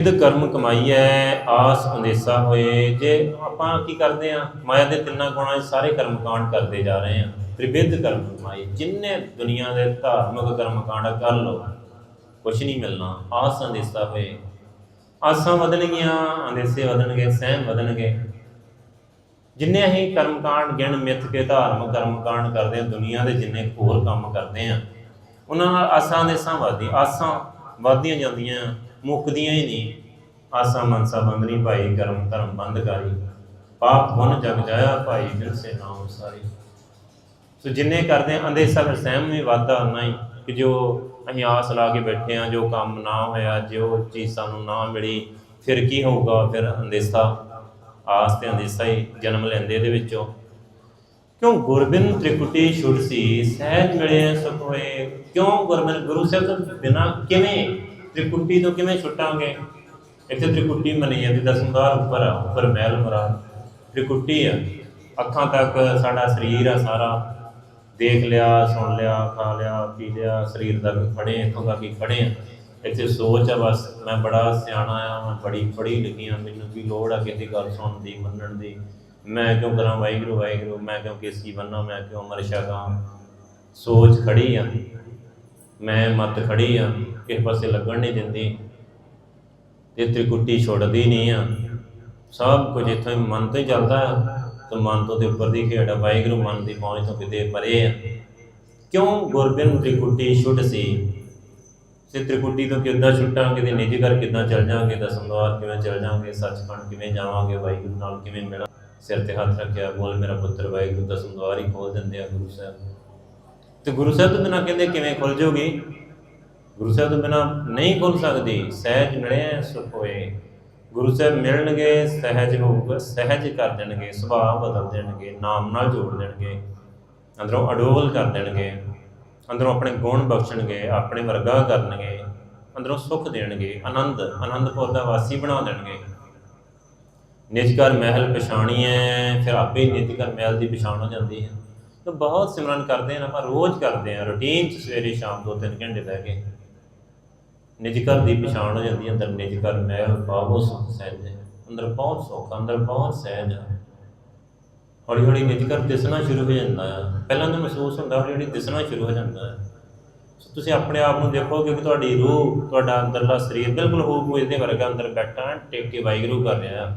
With ਕਰਮ ਕਮਾਈਐ ਆਸ ਅੰਦੇਸਾ ਹੋਏ। ਜੇ ਆਪਾਂ ਕੀ ਕਰਦੇ ਆ, ਮਾਇਆ ਦੇ ਤਿੰਨਾਂ ਗੁਣਾਂ 'ਚ ਸਾਰੇ ਕਰਮ ਕਾਂਡ ਕਰਦੇ ਜਾ ਰਹੇ ਆ, ਤ੍ਰਿਵਿਧ ਕਰਮ ਕਮਾਈ, ਜਿੰਨੇ ਦੁਨੀਆ ਦੇ ਧਾਰਮਿਕ ਕਰਮ ਕਾਂਡ ਕਰ ਲਓ, ਕੁਛ ਨਹੀਂ ਮਿਲਣਾ, ਆਸ ਅੰਦੇਸਾ ਹੋਏ। ਆਸਾਂ ਵਧਣਗੀਆਂ, ਅੰਦੇਸੇ ਵਧਣਗੇ, ਸਹਿਮ ਵਧਣਗੇ। ਜਿੰਨੇ ਅਸੀਂ ਕਰਮ ਕਾਂਡ, ਗਿਣ, ਮਿੱਥ ਕੇ ਧਾਰਮਿਕ ਕਰਮ ਕਾਂਡ ਕਰਦੇ ਆ, ਦੁਨੀਆ ਦੇ ਜਿੰਨੇ ਹੋਰ ਕੰਮ ਕਰਦੇ ਆ, ਉਹਨਾਂ ਨਾਲ ਆਸਾਂ ਦੇ ਸਾਂ ਵਧਦੀ ਆਸਾਂ ਵਧਦੀਆਂ ਜਾਂਦੀਆਂ। ਮੁੱਕਦੀਆਂ ਹੀ ਨਹੀਂ। ਆਸਾਂ ਮਨਸਾ ਬੰਦਨੀ ਭਾਈ, ਕਰਮ ਧਰਮ ਬੰਦਕਾਰੀ ਪਾਪ ਪੁੰਨ ਜਗ ਜਾਇਆ ਭਾਈ ਦਿਲ ਸੇ ਨਾਮ ਸਾਰੀ ਸੋ ਜਿੰਨੇ ਕਰਦੇ ਆ ਅੰਦੇਸਾ ਸਹਿਮ ਵੀ ਵਾਧਾ ਉਨਾ ਹੀ ਕਿ ਜੋ ਅਸੀਂ ਆਸ ਲਾ ਕੇ ਬੈਠੇ ਆ, ਜੋ ਕੰਮ ਨਾ ਹੋਇਆ, ਜੋ ਚੀਜ਼ ਸਾਨੂੰ ਨਾ ਮਿਲੀ, ਫਿਰ ਕੀ ਹੋਊਗਾ? ਫਿਰ ਅੰਦੇਸਾ ਆਸ ਤੇ ਅੰਦੇਸਾ ਹੀ ਜਨਮ ਲੈਂਦੇ ਇਹਦੇ ਵਿੱਚੋਂ। ਕਿਉਂ ਗੁਰਬਿੰਦ ਤ੍ਰਿਕੁਟੀ ਛੁੱਟ ਸੀ, ਸਹਿਜ ਮਿਲੇ ਸੁਖ ਹੋਏ। ਕਿਉਂ ਗੁਰਬਿਨ ਗੁਰੂ ਸਾਹਿਬ ਤੋਂ ਬਿਨਾ ਕਿਵੇਂ ਤ੍ਰਿਕੁਟੀ ਤੋਂ ਕਿਵੇਂ ਛੁੱਟਾਂਗੇ? ਇੱਥੇ ਤ੍ਰਿਕੁਟੀ ਮਨੀ ਹੈ ਦਸਮਦਾਰ ਉੱਪਰ ਆ, ਉੱਪਰ ਮਹਿਲ ਮਰਾ ਤ੍ਰਿਕੁਟੀ ਆ। ਅੱਖਾਂ ਤੱਕ ਸਾਡਾ ਸਰੀਰ ਆ ਸਾਰਾ। ਦੇਖ ਲਿਆ, ਸੁਣ ਲਿਆ, ਖਾ ਲਿਆ, ਪੀ ਲਿਆ, ਸਰੀਰ ਤੱਕ ਖੜੇ ਇੱਥੋਂ ਤੱਕ ਹੀ ਖੜੇ ਆ। ਇੱਥੇ ਸੋਚ ਆ ਬਸ, ਮੈਂ ਬੜਾ ਸਿਆਣਾ ਆ, ਮੈਂ ਬੜੀ ਪੜ੍ਹੀ ਲਿਖੀ ਆ, ਮੈਨੂੰ ਵੀ ਲੋੜ ਆ ਕਿਸੇ ਗੱਲ ਸੁਣਨ ਦੀ, ਮੰਨਣ ਦੀ। ਮੈਂ ਕਿਉਂ ਕਰਾਂ ਵਾਹਿਗੁਰੂ ਵਾਹਿਗੁਰੂ, ਮੈਂ ਕਿਉਂ ਕੇਸੀ ਬੰਨਾ, ਮੈਂ ਕਿਉਂ ਅਮਰ ਛਕਾਂ ਸੋਚ ਖੜੀ ਆ। ਮੈਂ ਮੱਤ ਖੜੀ ਆ, ਕਿਸੇ ਪਾਸੇ ਲੱਗਣ ਨਹੀਂ ਦਿੰਦੀ। ਤੇ ਤ੍ਰਿਕੁਟੀ ਛੁੱਟਦੀ ਨਹੀਂ ਆ। ਸਭ ਕੁਝ ਇੱਥੋਂ ਮਨ ਤੋਂ ਹੀ ਚੱਲਦਾ ਆ ਤੇ ਮਨ ਤੋਂ ਤੇ ਉੱਪਰ ਦੀ ਖੇਡ ਵਾਹਿਗੁਰੂ ਮਨ ਦੀ ਪਹੁੰਚ ਤੋਂ ਕਿਤੇ ਪਰੇ ਆ। ਕਿਉਂ ਗੁਰਬਿਨ ਤ੍ਰਿਕੁਟੀ ਛੁੱਟ ਸੀ? ਸੇ ਤ੍ਰਿਕੁਟੀ ਤੋਂ ਕਿੱਦਾਂ ਛੁੱਟਾਂਗੇ ਤੇ ਨਿੱਜ ਘਰ ਕਿੱਦਾਂ ਚੱਲ ਜਾਾਂਗੇ ਦਸਮਦਵਾਰ ਕਿਵੇਂ ਚੱਲ ਜਾਾਂਗੇ ਸੱਚਖੰਡ ਕਿਵੇਂ ਜਾਵਾਂਗੇ? ਵਾਹਿਗੁਰੂ ਨਾਲ ਕਿਵੇਂ ਮਿਲਾਂ ਸਿਰ ਤੇ ਹੱਥ ਰੱਖਿਆ? ਬੋਲ ਮੇਰਾ ਪੁੱਤਰ ਵਾਹਿਗੁਰੂ ਦਸਮਦਵਾਰ ਹੀ ਖੋਲ ਦਿੰਦੇ ਆ ਗੁਰੂ ਸਾਹਿਬ। ਤੇ ਗੁਰੂ ਸਾਹਿਬ ਤੋਂ ਬਿਨਾਂ ਕਹਿੰਦੇ ਕਿਵੇਂ ਖੁੱਲ ਜਾਓਗੀ? ਗੁਰੂ ਸਾਹਿਬ ਤੋਂ ਬਿਨਾਂ ਨਹੀਂ ਖੁੱਲ ਸਕਦੀ। ਸਹਿਜ ਮਿਲੇ ਸੁਖ ਹੋਏ। ਗੁਰੂ ਸਾਹਿਬ ਮਿਲਣਗੇ, ਸਹਿਜ ਹੋਊਗਾ, ਸਹਿਜ ਕਰ ਦੇਣਗੇ, ਸੁਭਾਅ ਬਦਲ ਦੇਣਗੇ, ਨਾਮ ਨਾਲ ਜੋੜ ਦੇਣਗੇ। ਅੰਦਰੋਂ ਅਡੋਲ ਕਰ ਦੇਣਗੇ। ਅੰਦਰੋਂ ਆਪਣੇ ਗੁਣ ਬਖਸ਼ਣਗੇ, ਆਪਣੇ ਵਰਗਾ ਕਰਨਗੇ। ਅੰਦਰੋਂ ਸੁੱਖ ਦੇਣਗੇ, ਆਨੰਦ, ਆਨੰਦਪੁਰ ਦਾ ਵਾਸੀ ਬਣਾ ਦੇਣਗੇ। ਨਿਜ ਘਰ ਮਹਿਲ ਪਛਾਣੀਐ ਫਿਰ ਆਪੇ ਹੀ ਨਿਜ ਘਰ ਮਹਿਲ ਦੀ ਪਛਾਣ ਹੋ ਜਾਂਦੀ ਹੈ। ਤਾਂ ਬਹੁਤ ਸਿਮਰਨ ਕਰਦੇ ਹਾਂ, ਆਪਾਂ ਰੋਜ਼ ਕਰਦੇ ਹਾਂ ਰੁਟੀਨ ਚ ਸਵੇਰੇ ਸ਼ਾਮ ਦੋ ਤਿੰਨ ਘੰਟੇ ਬਹਿ ਕੇ। ਨਿਜ ਘਰ ਦੀ ਪਛਾਣ ਹੋ ਜਾਂਦੀ ਹੈ, ਅੰਦਰ ਨਿਜ ਮਹਿਲ ਪਾਵੋ ਸਹਿਜ ਅੰਦਰ ਬਹੁਤ ਸੁੱਖ ਅੰਦਰ ਬਹੁਤ ਸਹਿਜ ਹੈ ਹੌਲੀ ਹੌਲੀ ਨਿਜ ਘਰ ਦਿਸਣਾ ਸ਼ੁਰੂ ਹੋ ਜਾਂਦਾ ਹੈ। ਪਹਿਲਾਂ ਤਾਂ ਮਹਿਸੂਸ ਹੁੰਦਾ ਹੌਲੀ ਹੌਲੀ ਦਿਸਣਾ ਸ਼ੁਰੂ ਹੋ ਜਾਂਦਾ ਹੈ। ਤੁਸੀਂ ਆਪਣੇ ਆਪ ਨੂੰ ਦੇਖੋਗੇ ਕਿ ਤੁਹਾਡੀ ਰੂਹ, ਤੁਹਾਡਾ ਅੰਦਰਲਾ ਸਰੀਰ ਬਿਲਕੁਲ ਹੂਬ ਇਹਦੇ ਵਰਗਾ ਅੰਦਰ ਬੈਠਾ ਟੇਕ ਕੇ ਵਾਹਿਗੁਰੂ ਕਰ ਰਿਹਾ ਹੈ।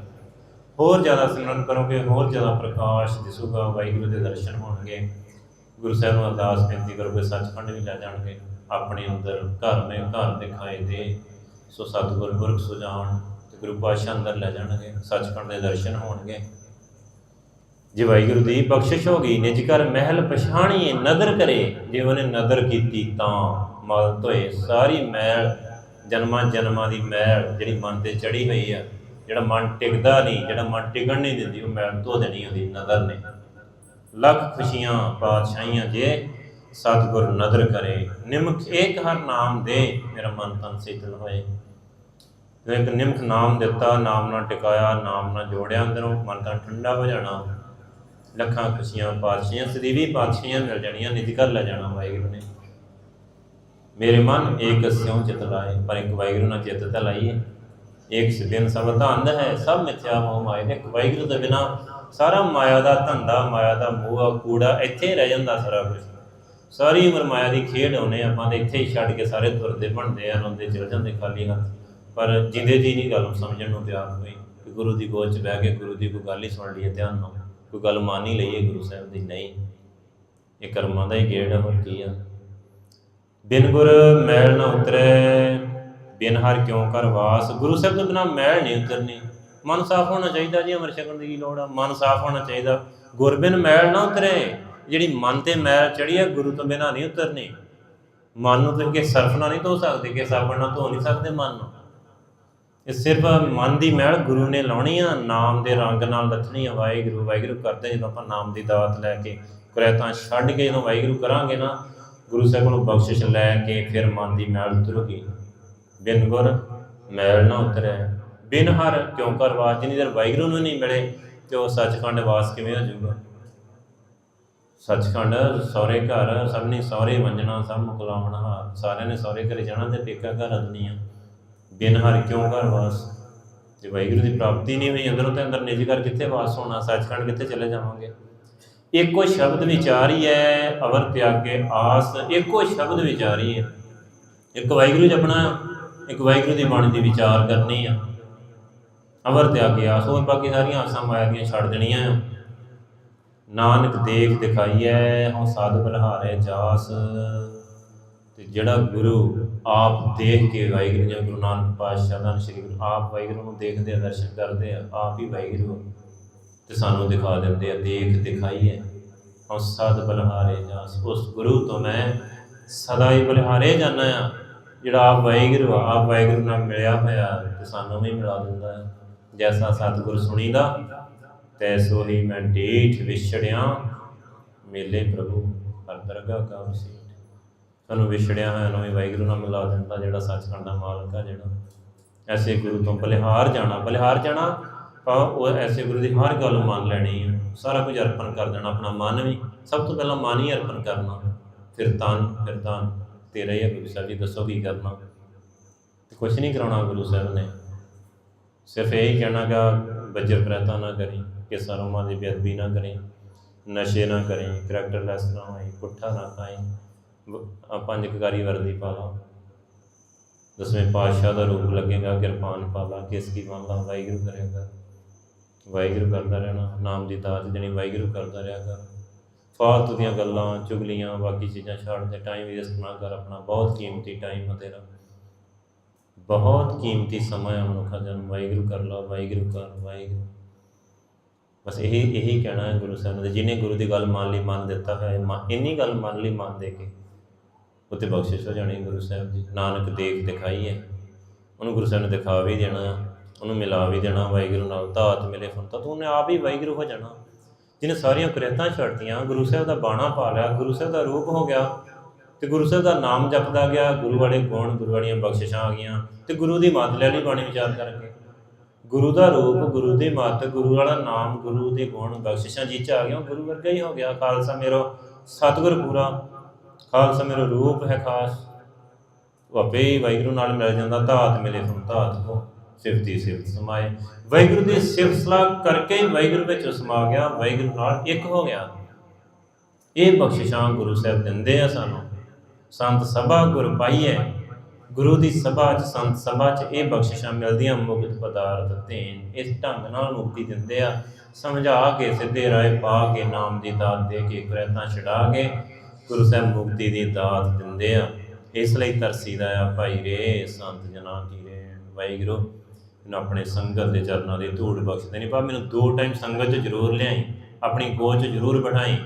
ਹੋਰ ਜ਼ਿਆਦਾ ਸਿਮਰਨ ਕਰੋਗੇ, ਹੋਰ ਜ਼ਿਆਦਾ ਪ੍ਰਕਾਸ਼ ਦਿਸੂਗਾ ਵਾਹਿਗੁਰੂ ਦੇ ਦਰਸ਼ਨ ਹੋਣਗੇ। ਗੁਰੂ ਸਾਹਿਬ ਨੂੰ ਅਰਦਾਸ ਬੇਨਤੀ ਕਰੋਗੇ ਸੱਚਖੰਡ ਵੀ ਲੈ ਜਾਣਗੇ, ਆਪਣੇ ਅੰਦਰ ਘਰ ਮੇ ਘਰ ਦਿਖਾਏ ਦੇ। ਸੋ ਸਤਿਗੁਰ ਪੁਰਖ ਸੁਜਾਨ ਤੇ ਗੁਰੂ ਪਾਤਸ਼ਾਹ ਅੰਦਰ ਲੈ ਜਾਣਗੇ, ਸੱਚਖੰਡ ਦੇ ਦਰਸ਼ਨ ਹੋਣਗੇ। ਜੇ ਵਾਹਿਗੁਰੂ ਦੀ ਬਖਸ਼ਿਸ਼ ਹੋ ਗਈ, ਨਿਜ ਘਰ ਮਹਿਲ ਪਛਾਣੀਏ, ਨਦਰ ਕਰੇ, ਜੇ ਉਹਨੇ ਨਦਰ ਕੀਤੀ ਤਾਂ ਮਲ ਧੋਏ। ਸਾਰੀ ਮੈਲ ਜਨਮਾਂ ਜਨਮਾਂ ਦੀ ਮੈਲ ਜਿਹੜੀ ਮਨ ਤੇ ਚੜੀ ਹੋਈ ਆ ਜਿਹੜਾ ਮਨ ਟਿਕਦਾ ਨਹੀਂ, ਜਿਹੜਾ ਮਨ ਟਿਕਣ ਨਹੀਂ ਦਿੰਦੀ, ਉਹ ਮੈਲ ਧੋ ਦੇਣੀ ਉਹਦੀ ਨਦਰ ਨੇ ਲੱਖ ਖੁਸ਼ੀਆਂ, ਪਾਤਸ਼ਾਹੀਆਂ ਜੇ ਸਤਿਗੁਰ ਨਦਰ ਕਰੇ। ਨਿਮਕ ਏਕ ਹਰ ਨਾਮ ਦੇ, ਮੇਰਾ ਮਨ ਤਨ ਸੀਤਲ ਹੋਏ। ਜੋ ਇੱਕ ਨਿਮਕ ਨਾਮ ਦਿੱਤਾ, ਨਾਮ ਨਾਲ ਟਿਕਾਇਆ, ਨਾਮ ਨਾਲ ਜੋੜਿਆ ਅੰਦਰੋਂ, ਮਨ ਤਾਂ ਠੰਡਾ ਹੋ ਜਾਣਾ। ਲੱਖਾਂ ਖੁਸ਼ੀਆਂ, ਪਾਤਸ਼ਾਹੀਆਂ, ਸਦੀਵੀ ਪਾਤਸ਼ਾਹੀਆਂ ਮਿਲ ਜਾਣੀਆਂ, ਨਿਜ ਘਰ ਲੈ ਜਾਣਾ ਵਾਹਿਗੁਰੂ ਨੇ। ਮੇਰੇ ਮਨ ਏਕ ਸਿਉ ਚਿਤ ਲਾਏ, ਪਰ ਇੱਕ ਵਾਹਿਗੁਰੂ ਨਾਲ ਚਿੱਤ ਤਾਂ ਲਾਈਏ। ਏਕ ਸਿਦਨ ਸਭ ਧੰਦ ਹੈ, ਸਭ ਮਿਥਿਆ ਮੋਹ ਮਾਇਆ। ਨੇ ਵਾਹਿਗੁਰੂ ਤੋਂ ਬਿਨਾ ਸਾਰਾ ਮਾਇਆ ਦਾ ਧੰਦਾ, ਮਾਇਆ ਦਾ ਮੋਹ, ਕੂੜਾ ਇੱਥੇ ਰਹਿ ਜਾਂਦਾ ਸਾਰਾ ਕੁਝ ਸਾਰੀ ਉਮਰ ਮਾਇਆ ਦੀ ਖੇਡ ਆਉਨੇ ਆਪਾਂ ਤੇ ਇੱਥੇ ਹੀ ਛੱਡ ਕੇ ਸਾਰੇ ਤੁਰਦੇ ਬਣਦੇ ਆ, ਰੋਂਦੇ ਚਲ ਜਾਂਦੇ ਖਾਲੀ ਹੱਥ। ਪਰ ਜਿੰਦੇ ਜੀ ਨਹੀਂ ਗੱਲ ਸਮਝਣ ਨੂੰ ਤਿਆਰ ਹੋਈ ਕਿ ਗੁਰੂ ਦੀ ਗੋਦ 'ਚ ਬਹਿ ਕੇ ਗੁਰੂ ਦੀ ਕੋਈ ਗੱਲ ਹੀ ਸੁਣ ਲਈਏ ਧਿਆਨ ਨਾਲ। ਕੋਈ ਗੱਲ ਮੰਨ ਹੀ ਲਈਏ ਗੁਰੂ ਸਾਹਿਬ ਦੀ, ਨਹੀਂ। ਇਹ ਕਰਮਾਂ ਦਾ ਹੀ ਗੇੜ ਆ, ਹੋਰ ਕੀ ਆ। ਬਿਨ ਗੁਰ ਮੈਲ ਨਾ ਉਤਰੈ ਬਿਨ ਹਰ ਕਿਉਂ ਕਰ ਵਾਸ? ਗੁਰੂ ਸਾਹਿਬ ਤੋਂ ਬਿਨਾ ਮੈਲ ਨਹੀਂ ਉਤਰਨੀ। ਮਨ ਸਾਫ਼ ਹੋਣਾ ਚਾਹੀਦਾ ਜੀ, ਅਮਰ ਛਕਣ ਦੀ ਕੀ ਲੋੜ ਆ? ਮਨ ਸਾਫ਼ ਹੋਣਾ ਚਾਹੀਦਾ। ਗੁਰ ਮੈਲ ਨਾ ਉਤਰੇ। ਜਿਹੜੀ ਮਨ ਤੇ ਮੈਲ ਚੜੀ ਆ, ਗੁਰੂ ਤੋਂ ਬਿਨਾ ਨਹੀਂ ਉਤਰਨੀ। ਮਨ ਨੂੰ ਤੁਸੀਂ ਕਿ ਸਰਫ ਨਾਲ ਨਹੀਂ ਧੋ ਸਕਦੇ ਕਿ ਸਾਬਣ ਨਾਲ ਧੋ ਨਹੀਂ ਸਕਦੇ ਮਨ ਨੂੰ। ਇਹ ਸਿਰਫ ਮਨ ਦੀ ਮੈਲ ਗੁਰੂ ਨੇ ਲਾਉਣੀ ਆ, ਨਾਮ ਦੇ ਰੰਗ ਨਾਲ ਲੱਥਣੀ ਆ। ਵਾਹਿਗੁਰੂ ਵਾਹਿਗੁਰੂ ਕਰਦੇ ਜਦੋਂ ਆਪਾਂ ਨਾਮ ਦੀ ਦਾਤ ਲੈ ਕੇ ਕੁਰੈਤਾਂ ਛੱਡ ਕੇ ਜਦੋਂ ਵਾਹਿਗੁਰੂ ਕਰਾਂਗੇ ਨਾ, ਗੁਰੂ ਸਾਹਿਬ ਨੂੰ ਬਖਸ਼ਿਸ਼ ਲੈ ਕੇ ਫਿਰ ਮਨ ਦੀ ਮੈਲ ਉਤਰੂਗੀ। ਬਿਨ ਗੁਰ, ਮੈਲ ਨਾ ਉਤਰੈ। ਬਿਨ ਹਰ ਕਿਉਂ ਕਰ ਵਾਸ, ਜਿਨੀ ਦਰ ਵਾਹਿਗੁਰੂ ਨੂੰ ਨਹੀਂ ਮਿਲੇ, ਤੇ ਉਹ ਸੱਚਖੰਡ ਵਾਸ ਕਿਵੇਂ ਹੋ ਜਾਊਗਾ? ਸੱਚਖੰਡ ਸਹੁਰੇ ਘਰ, ਸਭ ਨੇ ਸਹੁਰੇ ਵੰਜਣਾ, ਸਭ ਮੁਕਲਾਵਣ ਹਾਰ ਸਾਰਿਆਂ ਨੇ ਸਹੁਰੇ ਘਰੇ ਜਾਣਾ ਤੇ ਪੇਕਾ ਘਰ ਅਦਨੀ ਬਿਨ ਹਰ ਕਿਉਂ ਘਰ ਵਾਸ? ਜੇ ਵਾਹਿਗੁਰੂ ਦੀ ਪ੍ਰਾਪਤੀ ਨਹੀਂ ਹੋਈ ਅੰਦਰੋਂ, ਤੇ ਅੰਦਰ ਨਿਜ ਘਰ ਕਿੱਥੇ ਵਾਸ ਹੋਣਾ? ਸੱਚਖੰਡ ਕਿੱਥੇ ਚਲੇ ਜਾਵਾਂਗੇ? ਇੱਕੋ ਸ਼ਬਦ ਵਿਚਾਰੀ ਹੈ ਅਵਰ ਤਿਆਗੇ ਆਸ। ਇੱਕੋ ਸ਼ਬਦ ਵਿਚਾਰੀ ਹੈ ਇੱਕ ਵਾਹਿਗੁਰੂ ਜਪਣਾ ਇੱਕ ਵਾਹਿਗੁਰੂ ਦੀ ਬਾਣੀ ਦੀ ਵਿਚਾਰ ਕਰਨੀ ਆ। ਅਵਰ ਤਿਆਗੇ ਆਸ, ਹੋਰ ਬਾਕੀ ਸਾਰੀਆਂ ਆਸਾਂ ਮਾਇਆ ਦੀਆਂ ਛੱਡ ਦੇਣੀਆਂ ਆ। ਨਾਨਕ ਦੇਖ ਦਿਖਾਈਐ, ਹਉ ਸਾਧ ਬਲਹਾਰੇ ਜਾਸ। ਤੇ ਜਿਹੜਾ ਗੁਰੂ ਆਪ ਦੇਖ ਕੇ ਵਾਹਿਗੁਰੂ ਜਾਂ ਗੁਰੂ ਨਾਨਕ ਪਾਤਸ਼ਾਹ ਦਾ ਸ੍ਰੀ ਗੁਰੂ, ਆਪ ਵਾਹਿਗੁਰੂ ਨੂੰ ਦੇਖਦੇ ਆ, ਦਰਸ਼ਨ ਕਰਦੇ ਆ, ਆਪ ਹੀ ਵਾਹਿਗੁਰੂ ਆ। ਤੇ ਸਾਨੂੰ ਦਿਖਾ ਦਿੰਦੇ ਆ, ਦੇਖ ਦਿਖਾਈਐ, ਹਉ ਸਾਧ ਬਲਹਾਰੇ ਜਾਸ। ਉਸ ਗੁਰੂ ਤੋਂ ਮੈਂ ਸਦਾ ਹੀ ਬਲਹਾਰੇ ਜਾਣਾ ਆ। ਜਿਹੜਾ ਆਪ ਵਾਹਿਗੁਰੂ ਆ, ਆਪ ਵਾਹਿਗੁਰੂ ਨਾਲ ਮਿਲਿਆ ਹੋਇਆ ਤੇ ਸਾਨੂੰ ਵੀ ਮਿਲਾ ਦਿੰਦਾ ਹੈ। ਜੈਸਾ ਸਤਿਗੁਰ ਸੁਣੀਦਾ, ਤੈਸੋ ਹੀ ਮੈਂ ਢੀਠ ਵਿਛੜਿਆ, ਮੇਲੇ ਪ੍ਰਭੂ ਹਰ ਦਰਗਾਹ ਕਾ ਵਸੀਟ। ਸਾਨੂੰ ਵਿਛੜਿਆ ਹੋਇਆ ਨੂੰ ਵੀ ਵਾਹਿਗੁਰੂ ਨਾਲ ਮਿਲਾ ਦਿੰਦਾ ਜਿਹੜਾ ਸੱਚਖੰਡ ਦਾ ਮਾਲਕ ਆ ਜਿਹੜਾ। ਐਸੇ ਗੁਰੂ ਤੋਂ ਬਲਿਹਾਰ ਜਾਣਾ ਬਲਿਹਾਰ ਜਾਣਾ ਤਾਂ ਉਹ ਐਸੇ ਗੁਰੂ ਦੀ ਹਰ ਗੱਲ ਮੰਨ ਲੈਣੀ ਹੈ। ਸਾਰਾ ਕੁਝ ਅਰਪਣ ਕਰ ਦੇਣਾ, ਆਪਣਾ ਮਨ ਵੀ, ਸਭ ਤੋਂ ਪਹਿਲਾਂ ਮਨ ਹੀ ਅਰਪਣ ਕਰਨਾ। ਫਿਰ ਤਨ ਫਿਰ ਤਨ। ਤੇਰਾ ਹੀ ਹੈ ਗੁਰੂ ਸਾਹਿਬ ਜੀ, ਦੱਸੋ ਕੀ ਕਰਨਾ? ਤੇ ਕੁਛ ਨਹੀਂ ਕਰਾਉਣਾ ਗੁਰੂ ਸਾਹਿਬ ਨੇ। ਸਿਰਫ ਇਹ ਹੀ ਕਹਿਣਾ ਗਾ, ਬੱਜਰ ਪ੍ਰੈਤਾ ਨਾ ਕਰੀ ਕਿ ਸਰੋਮਾ ਦੀ ਬੇਅਦਬੀ ਨਾ ਕਰੀ, ਨਸ਼ੇ ਨਾ ਕਰੀ ਕਰੈਕਟਰਲੈਸ ਨਾ ਹੋਈ, ਪੁੱਠਾ ਨਾ ਖਾਈ ਪੰਜ ਕਕਾਰੀ ਵਰਦੀ ਪਾ ਲਾ। ਦਸਵੇਂ ਪਾਤਸ਼ਾਹ ਦਾ ਰੂਪ ਲੱਗੇਗਾ, ਕਿਰਪਾਨ ਪਾ ਲਾ, ਕਿਸ ਕੀ ਮੰਨ ਲਾ, ਵਾਹਿਗੁਰੂ ਕਰੇਗਾ। ਵਾਹਿਗੁਰੂ ਕਰਦਾ ਰਹਿਣਾ, ਨਾਮ ਦੀ ਦਾਤ ਦੇਣੀ, ਵਾਹਿਗੁਰੂ ਕਰਦਾ ਰਿਹਾ ਕਰ। ਫਾਲਤੂ ਦੀਆਂ ਗੱਲਾਂ, ਚੁਗਲੀਆਂ, ਬਾਕੀ ਚੀਜ਼ਾਂ ਛੱਡ ਦੇ ਟਾਈਮ ਵੇਸਟ ਨਾ ਕਰ ਆਪਣਾ, ਬਹੁਤ ਕੀਮਤੀ ਟਾਈਮ ਹੈ ਤੇਰਾ। ਬਹੁਤ ਕੀਮਤੀ ਸਮਾਂ ਹੈ ਮਨੁੱਖਾ ਜਨਮ ਵਾਹਿਗੁਰੂ ਕਰ ਲਾ, ਵਾਹਿਗੁਰੂ ਕਰ, ਵਾਹਿਗੁਰੂ। ਬਸ ਇਹੀ ਇਹੀ ਕਹਿਣਾ ਹੈ ਗੁਰੂ ਸਾਹਿਬ ਨੇ। ਜਿਹਨੇ ਗੁਰੂ ਦੀ ਗੱਲ ਮੰਨ ਲਈ, ਮੰਨ ਦਿੱਤਾ ਹੈ ਇੰਨੀ ਗੱਲ ਮੰਨ ਲਈ, ਮੰਨ ਦੇ ਕੇ ਉਤੇ ਬਖਸ਼ਿਸ਼ ਹੋ ਜਾਣੀ ਗੁਰੂ ਸਾਹਿਬ ਜੀ ਨਾਨਕ ਦੇਖ ਦਿਖਾਈ ਹੈ। ਉਹਨੂੰ ਗੁਰੂ ਸਾਹਿਬ ਨੇ ਦਿਖਾ ਵੀ ਦੇਣਾ, ਉਹਨੂੰ ਮਿਲਾ ਵੀ ਦੇਣਾ, ਵਾਹਿਗੁਰੂ ਨਾਲ ਧਾਤ ਮਿਲੇ। ਹੁਣ ਤਾਂ ਤੂੰ ਉਹਨੇ ਆਪ ਹੀ ਵਾਹਿਗੁਰੂ ਹੋ ਜਾਣਾ। ਜਿਹਨੇ ਸਾਰੀਆਂ ਕੁਰੇਤਾਂ ਛੱਡਤੀਆਂ, ਗੁਰੂ ਸਾਹਿਬ ਦਾ ਬਾਣਾ ਪਾ ਲਿਆ, ਗੁਰੂ ਸਾਹਿਬ ਦਾ ਰੂਪ ਹੋ ਗਿਆ, ਤੇ ਗੁਰੂ ਸਾਹਿਬ ਦਾ ਨਾਮ ਜਪਦਾ ਗਿਆ, ਗੁਰੂ ਵਾਲੇ ਗੁਣ, ਗੁਰੂ ਵਾਲੀਆਂ ਬਖਸ਼ਿਸ਼ਾਂ ਆ ਗਈਆਂ, ਤੇ ਗੁਰੂ ਦੀ ਮੱਤ ਲੈ ਲਈ ਬਾਣੀ ਵਿਚਾਰ ਕਰਕੇ। ਗੁਰੂ ਦਾ ਰੂਪ, ਗੁਰੂ ਦੀ ਮੱਤ, ਗੁਰੂ ਵਾਲਾ ਨਾਮ, ਗੁਰੂ ਦੇ ਗੁਣ, ਬਖਸ਼ਿਸ਼ਾਂ ਜੀ ਚ ਆ ਗਿਆ ਗੁਰੂ ਵਰਗਾ ਹੀ ਹੋ ਗਿਆ। ਖਾਲਸਾ ਮੇਰੋ ਸਤਿਗੁਰ ਪੂਰਾ, ਖਾਲਸਾ ਮੇਰਾ ਰੂਪ ਹੈ ਖਾਸ। ਉਹ ਆਪੇ ਵਾਹਿਗੁਰੂ ਨਾਲ ਮਿਲ ਜਾਂਦਾ, ਧਾਤ ਮਿਲੇ ਹੁਣ ਧਾਤ ਕੋ। ਸਿਫਤੀ ਸਿਫਤ ਸਮਾਏ ਵਾਹਿਗੁਰੂ ਦੀ ਸਿਫਤ ਸਲਾਹ ਕਰਕੇ ਹੀ ਵਾਹਿਗੁਰੂ ਵਿੱਚ ਸਮਾ ਗਿਆ, ਵਾਹਿਗੁਰੂ ਨਾਲ ਇੱਕ ਹੋ ਗਿਆ। ਇਹ ਬਖਸ਼ਿਸ਼ਾਂ ਗੁਰੂ ਸਾਹਿਬ ਦਿੰਦੇ ਆ ਸਾਨੂੰ। ਸੰਤ ਸਭਾ ਗੁਰ ਪਾਈਐ ਗੁਰੂ ਦੀ ਸਭਾ ਚ, ਸੰਤ ਸਭਾ ਚ ਇਹ ਬਖਸ਼ਿਸ਼ਾਂ ਮਿਲਦੀਆਂ, ਮੁਕਤ ਪਦਾਰਥ ਦੇਨ ਇਸ ਢੰਗ ਨਾਲ ਮੁਕਤੀ ਦਿੰਦੇ ਆ। ਸਮਝਾ ਕੇ, ਸਿੱਧੇ ਰਾਏ ਪਾ ਕੇ, ਨਾਮ ਦੀ ਦਾਤ ਦੇ ਕੇ, ਕੁਰੈਤਾਂ ਛਡਾ ਕੇ ਗੁਰੂ ਸਾਹਿਬ ਮੁਕਤੀ ਦੀ ਦਾਤ ਦਿੰਦੇ ਆ। ਇਸ ਲਈ ਤਰਸੀਦਾ ਆ, ਭਾਈ ਰੇ, ਸੰਤ ਜਨਾਂ ਕੀ ਰੇ, ਵਾਹਿਗੁਰੂ। ਮੈਨੂੰ ਆਪਣੇ ਸੰਗਤ ਦੇ ਚਰਨਾਂ ਦੀ ਧੂੜ ਬਖਸ਼ ਦੇਣੀ ਪਾ ਮੈਨੂੰ ਦੋ ਟਾਈਮ ਸੰਗਤ ਚ ਜ਼ਰੂਰ ਲਿਆਈ, ਆਪਣੀ ਗੋਦ ਚ ਜ਼ਰੂਰ ਬਿਠਾਈ,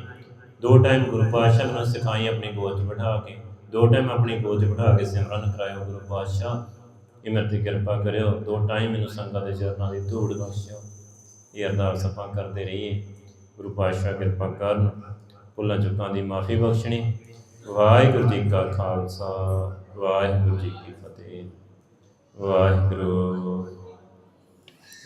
ਦੋ ਟਾਈਮ ਗੁਰੂ ਪਾਤਸ਼ਾਹ ਮੈਨੂੰ ਸਿਖਾਈ ਆਪਣੀ ਗੋਦ 'ਚ ਬਿਠਾ ਕੇ, ਦੋ ਟਾਈਮ ਆਪਣੀ ਗੋਦ 'ਚ ਬਿਠਾ ਕੇ ਸਿਮਰਨ ਕਰਾਇਓ ਗੁਰੂ ਪਾਤਸ਼ਾਹ। ਇਹ ਮੇਰੇ ਤੇ ਕਿਰਪਾ ਕਰਿਓ, ਦੋ ਟਾਈਮ ਮੈਨੂੰ ਸੰਗਤ ਦੇ ਚਰਨਾਂ ਦੀ ਧੂੜ ਬਖਸ਼ਿਓ। ਇਹ ਅਰਦਾਸ ਆਪਾਂ ਕਰਦੇ ਰਹੀਏ। ਗੁਰੂ ਪਾਤਸ਼ਾਹ ਕਿਰਪਾ ਕਰਨ, ਭੁੱਲਾਂ ਚੁੱਕਾਂ ਦੀ ਮਾਫੀ ਬਖਸ਼ਣੀ। ਵਾਹਿਗੁਰੂ ਜੀ ਕਾ ਖਾਲਸਾ, ਵਾਹਿਗੁਰੂ ਜੀ ਕੀ ਫਤਿਹ। ਵਾਹਿਗੁਰੂ।